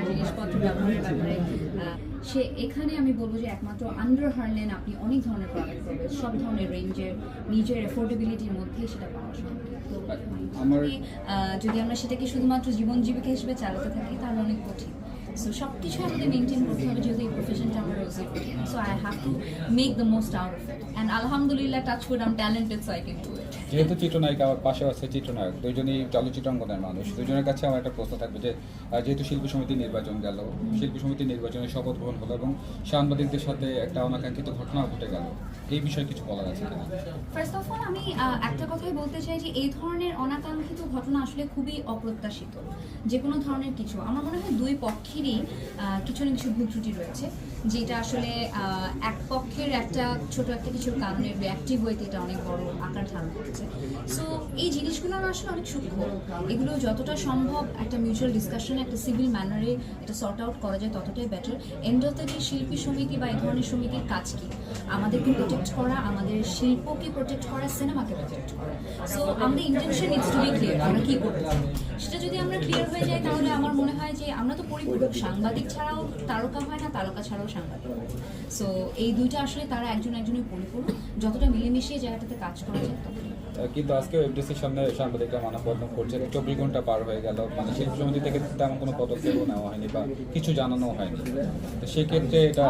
জিনিসপত্র ব্যবহারের ব্যাপারে সে এখানে আমি বলব যে একমাত্র আন্ডার হারলেন আপনি অনেক ধরনের প্রোডাক্ট পাবেন। সব ধরনের রেঞ্জের নিজের এফোর্ডেবিলিটির মধ্যেই সেটা পাওয়া সম্ভব। আহ, যদি আমরা সেটাকে শুধুমাত্র জীবন জীবিকা হিসেবে চালাতে থাকি তাহলে অনেক কঠিন। সো সব কিছু আমাদের মেনটেন করতে হবে যেহেতু এই প্রফেশনটা আমার কঠিন so I have to make the most out of it and আলহামদুলিল্লাহ touch wood I'm talented so I can do it যেহেতু চিত্রনায়িকা আমার পাশে আছে চিত্রনায়ক দুজনই চলচ্চিত্রাঙ্গনের মানুষ। দুজনের কাছে আমার একটা প্রশ্ন থাকবে যে যেহেতু শিল্পী সমিতি নির্বাচন গেল শিল্পী সমিতি নির্বাচনে শপথ গ্রহণ হলো এবং সাংবাদিকদের সাথে একটা অনাকাঙ্ক্ষিত ঘটনা ঘটে গেল এই বিষয়ে কিছু বলার আছে ফার্স্ট অফ অল আমি একটা কথাই বলতে চাই যে এই ধরনের অনাকাঙ্ক্ষিত ঘটনা আসলে খুবই অপ্রত্যাশিত যে কোনো ধরনের কিছু। আমার মনে হয় দুই পক্ষেরই কিছু না কিছু ভুল ত্রুটি রয়েছে। যেটা আসলে এক পক্ষের একটা ছোট একটা কিছুর কারণে রিয়াক্টিভ ওয়েতে এটা অনেক বড় আকার ধারণ করেছে। সো এই জিনিসগুলো আসলে অনেক সূক্ষ্ম। এগুলো যতটা সম্ভব একটা মিউচুয়াল ডিসকাশনে একটা সিভিল ম্যানারে এটা সর্ট আউট করা যায়, ততটাই better end of the day শিল্পী সমিতি বা এই ধরনের সমিতির কাজ কি? আমাদেরকে প্রোটেক্ট করা, আমাদের শিল্পকে প্রোটেক্ট করা সিনেমাকে প্রোটেক্ট করা। সো আমাদের intention it's to be clear আমরা কি করতে সেটা যদি আমরা ক্লিয়ার হয়ে যাই তাহলে আমার মনে হয় যে আমরা তো পরিপূরক। সাংবাদিক ছাড়াও তারকা হয় না, তারকা ছাড়াও সাংবাদিক। সো এই দুইটা আসলে তারা একজন একজনের পরিপূরক যতটা মিলেমিশে জায়গাটাতে কাজ করা যায় কিন্তু আজকে এফডিসির সামনে সাংবাদিকরা মানববন্ধন করছে। চব্বিশ ঘণ্টা পার হয়ে গেল। মানে শিল্পী সমিতি থেকে তেমন কোনো পদক্ষেপও নেওয়া হয়নি বা কিছু জানানো হয়নি। তো সেক্ষেত্রে এটা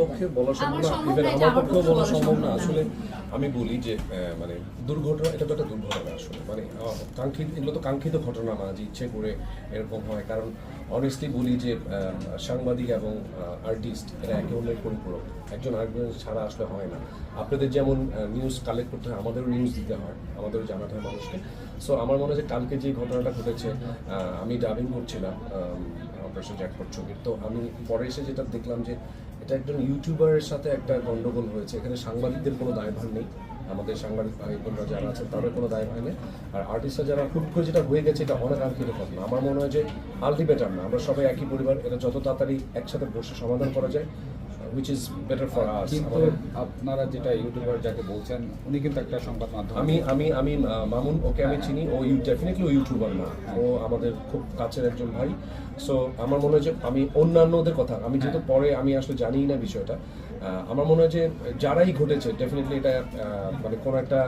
পক্ষে বলা সম্ভব না। সম্ভব ইভেন না, এটা আমার পক্ষেও বলা সম্ভব না। আসলে আমি বলি যে আহ, মানে দুর্ঘটনা এটা তো একটা দুর্ঘটনা আসলে। মানে কাঙ্ক্ষিত এগুলো তো কাঙ্ক্ষিত ঘটনা না যে ইচ্ছে করে এরকম হয়। কারণ অনেস্টলি বলি যে সাংবাদিক এবং আর্টিস্ট এরা একে অন্যের পরিপূরক একজন আরেকজন ছাড়া আসলে হয় না। আপনাদের যেমন নিউজ কালেক্ট করতে হয়, আমাদেরও নিউজ দিতে হয়, আমাদেরও জানাতে হয় মানুষকে। সো আমার মনে হয় কালকে যে ঘটনাটা ঘটেছে আমি ডাবিং করছিলাম অপারেশন জ্যাকপট ছবির তো আমি পরে এসে যেটা দেখলাম যে, এটা একজন ইউটিউবারের সাথে একটা গন্ডগোল হয়েছে। এখানে সাংবাদিকদের কোনো দায়ভার নেই। আমাদের সাংবাদিক ভাইবোনরা যারা আছেন তাদের কোনো দায় হয়নি আর আর্টিস্টরা যারা হুট করে যেটা হয়ে গেছে, এটা অনেক অনাকাঙ্ক্ষিত ঘটনা আমার মনে হয় যে আলটিমেটার না। আমরা সবাই একই পরিবার। এটা যত তাড়াতাড়ি একসাথে বসে সমাধান করা যায় which is better for us কিন্তু আপনারা যেটা ইউটিউবার যাকে বলছেন উনি কিন্তু একটা সংবাদ মাধ্যম। আমি আমি আমি মামুন ওকে আমি চিনি। ও ইউ ডেফিনেটলি ইউটিউবার না। ও আমাদের খুব কাছের একজন ভাই। সো আমার মনে হয় যে আমি অন্যান্যদের কথা আমি যেহেতু পরে আমি আসলে জানিই না বিষয়টা আমার মনে হয় যে যারাই ঘটেছে ডেফিনেটলি এটা মানে কোনো একটা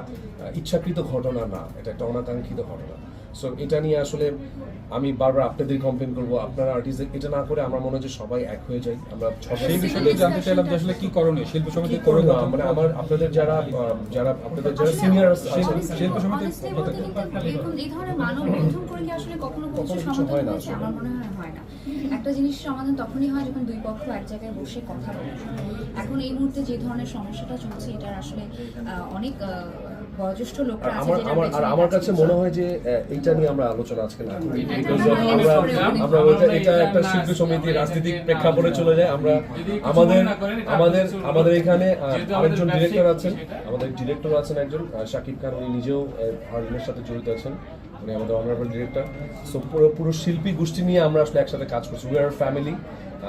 ইচ্ছাকৃত ঘটনা না এটা একটা অনাকাঙ্ক্ষিত ঘটনা। সো এটা নিয়ে আসলে আমি বারবার আপনাদের কমপ্লেন করব। আপনারা আর্টিস্ট এটা না করে আমার মনে হয় যে সবাই এক হয়ে যাই আমরা সবাই সেই বিষয়ে জানতে চাইলাম যে আসলে কি করণীয়? শিল্প সমিতি কি না মানে আমার আপনাদের যারা যারা আপনাদের যারা সিনিয়র শিল্প সমিতি কিন্তু এই ধরনের মানব বন্ধন করে কি আসলে কখনো কিছু হয় না আমার মনে হয় হয় না। একটা জিনিস সমাধান তখনই হয় যখন দুই পক্ষ এক জায়গায় বসে কথা বলে। এখন এই মুহূর্তে যে ধরনের সমস্যাটা চলছে এটার আসলে অনেক বয়োজ্যেষ্ঠ লোকরা আছে আমার আর আমার কাছে মনে হয় যে এইটা নিয়ে আমরা আলোচনা আজকে না করি। আমরা আমরা এটা একটা শিল্প সমিতি রাজনৈতিক প্রেক্ষাপটে চলে যায়। আমরা আমাদের আমাদের আমাদের এখানে আরেকজন ডিরেক্টর আছেন। আমাদের ডিরেক্টর আছেন একজন আহ, শাকিব খান উনি নিজেও হার্ডেনের সাথে জড়িত আছেন। উনি আমাদের অনারেবল ডিরেক্টর সো পুরো পুরো শিল্পী গোষ্ঠী নিয়ে আমরা আসলে একসাথে কাজ করছি। উই আর ফ্যামিলি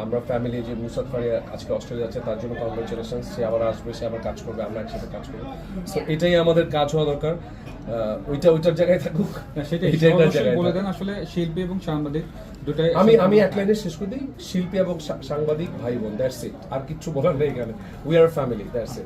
আমরা ফ্যামিলি যে মুসাদ ফারিয়া আজকে অস্ট্রেলিয়া যাচ্ছে তার জন্য কংগ্রেচুলেশন সে আবার আসবে সে আবার কাজ করবে আমরা একসাথে কাজ করব। সো এটাই আমাদের কাজ হওয়া দরকার। আহ, ওইটা ওইটার জায়গায় থাকুক। সেটাই। অবশ্যই জায়গায় বলে দেন আসলে শিল্পী এবং সাংবাদিক দুটাই আমি আমি এক লাইনে শেষ করে দিই। শিল্পী এবং সাংবাদিক ভাই বোন দ্যাটস ইট আর কিচ্ছু বলার নেই এখানে। We are family that's it